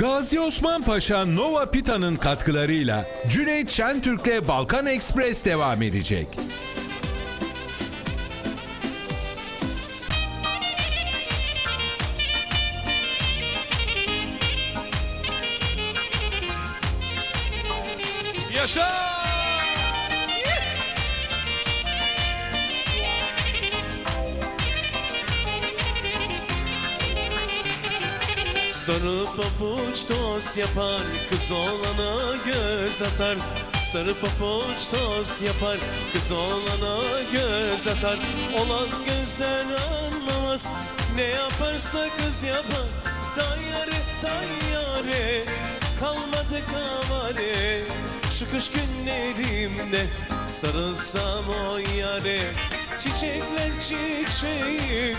Gazi Osman Paşa Nova Pita'nın katkılarıyla Cüneyt Şentürk'le Balkan Express devam edecek. Yaşa! Sarı papuç toz yapar Kız olana göz atar. Sarı papuç toz yapar Kız olana göz atar. Olan gözler anlamaz Ne yaparsa kız yapar. Tayyare tayyare Kalmadı kavare. Şu kış günlerimde Sarılsam o yare. Çiçekler çiçeği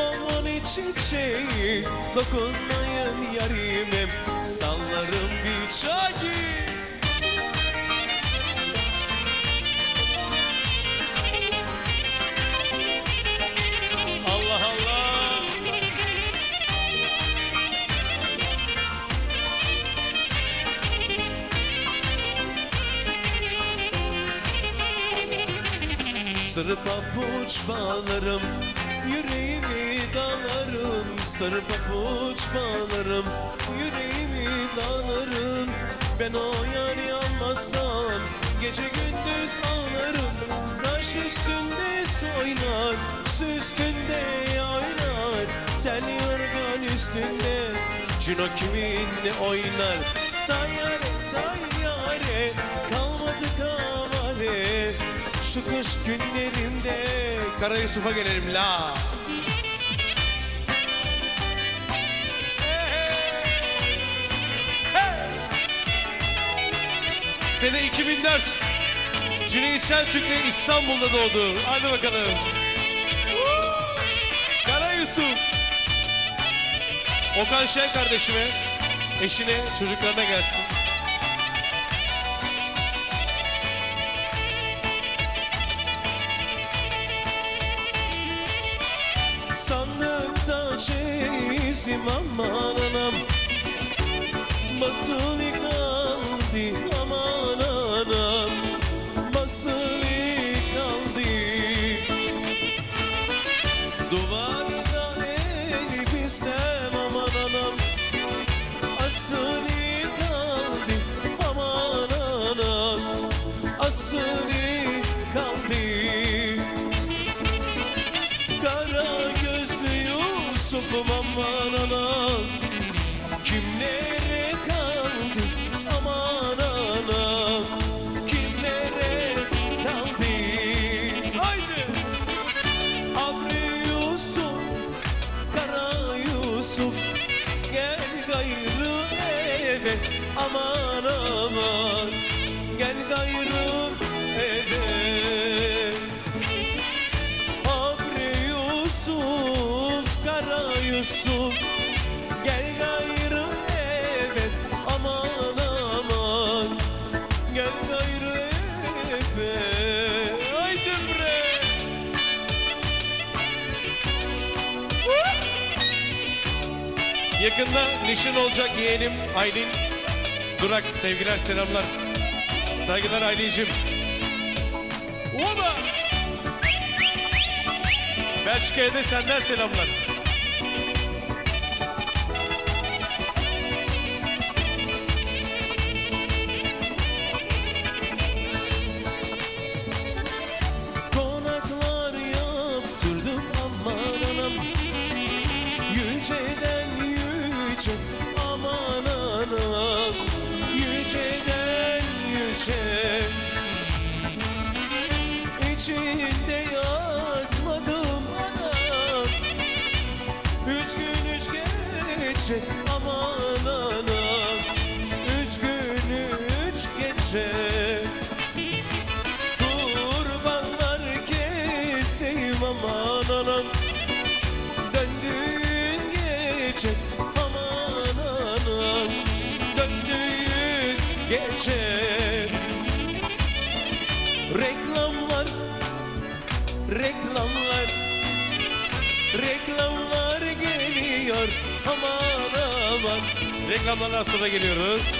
Babamın çiçeği Dokunmayın yarimim. Sallarım bir çayı Sarı papuç bağlarım Yüreğimi dağlarım Sarı papuç bağlarım Yüreğimi dağlarım Ben o yari almazsam Gece gündüz ağlarım. Taş üstünde soynar Su üstünde oynar Tel yorgan üstünde Cino kiminle oynar? Tayyare tayyare Kalmadı kavare şu kış günlerimde Kara Yusuf'a gelelim la. Sene 2004 Cüneyt Şentürk'le İstanbul'da doğdu. Hadi bakalım. Kara Yusuf. Okan Şen kardeşime Eşine çocuklarına gelsin Sandıkta çeyizim aman anam. Basılı kaldı aman anam. Basılı kaldı Duvarda elbisem aman anam. Asılı kaldı aman anam. Asılı kaldı Gel gayrı evet aman aman. Gel gayrı evet. Haydi bre Yakında nişan olacak yeğenim Aylin. Durak sevgiler selamlar. Saygılar Aylin'cim. Oba! Belçika'ya da senden selamlar. Gece. Aman anam Üç gün üç gece. Kurbanlar keseyim aman anam. Döndüğün gece aman anam. Döndüğün gece. Reklamlar Reklamlar. Reklamlar geliyor aman aman zaman reklamlardan sonra geliyoruz.